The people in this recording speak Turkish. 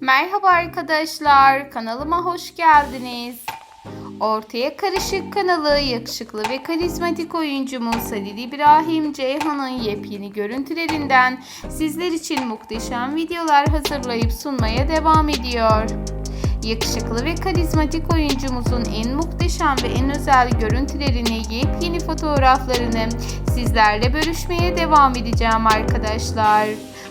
Merhaba arkadaşlar, kanalıma hoş geldiniz. Ortaya Karışık kanalı yakışıklı ve karizmatik oyuncumuz Halil İbrahim Ceyhan'ın yepyeni görüntülerinden sizler için muhteşem videolar hazırlayıp sunmaya devam ediyor. Yakışıklı ve karizmatik oyuncumuzun en muhteşem ve en özel görüntülerini, yepyeni fotoğraflarını sizlerle bölüşmeye devam edeceğim arkadaşlar.